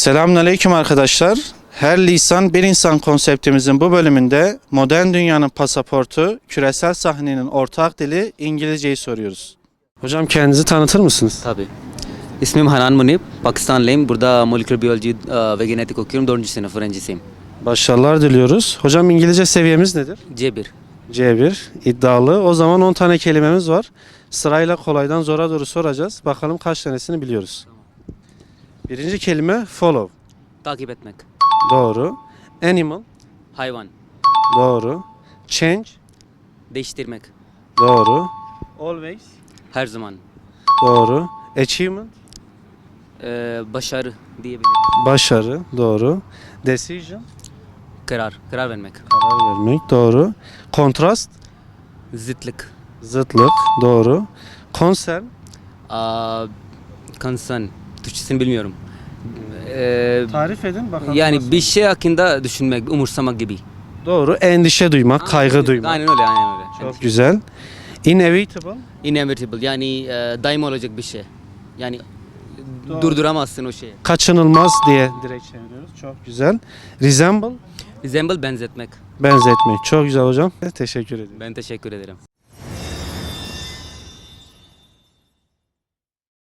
Selamünaleyküm arkadaşlar. Her lisan bir insan konseptimizin bu bölümünde modern dünyanın pasaportu, küresel sahnenin ortak dili İngilizceyi soruyoruz. Hocam kendinizi tanıtır mısınız? Tabii. İsmim Hanan Munip. Pakistanlıyım. Burada moleküler biyoloji e, ve genetik okuyorum. Dördüncü sınıf öğrencisiyim. Başarılar diliyoruz. Hocam İngilizce seviyemiz nedir? C1. C1 iddialı. O zaman 10 tane kelimemiz var. Sırayla kolaydan zora doğru soracağız. Bakalım kaç tanesini biliyoruz. Birinci kelime follow. Takip etmek. Doğru. Animal. Hayvan. Doğru. Change. Değiştirmek. Doğru. Always. Her zaman. Doğru. Achievement. E, başarı diyebilirim. Başarı. Doğru. Decision. Karar. Karar vermek. Karar vermek. Doğru. Kontrast. Zıtlık. Zıtlık. Doğru. Concern. Aa, concern. Türkçesini bilmiyorum. E, Tarif edin bakalım. yani bir şey hakkında düşünmek, umursamak gibi. Doğru. Endişe duymak, kaygı duymak. Aynen öyle, aynen öyle. Çok güzel. Inevitable. Inevitable yani e, daim olacak bir şey. Yani Doğru. durduramazsın o şeyi. Kaçınılmaz diye direkt çeviriyoruz. Çok güzel. Resemble. Resemble benzetmek. Benzetmek. Çok güzel hocam. Teşekkür ederim. Ben teşekkür ederim.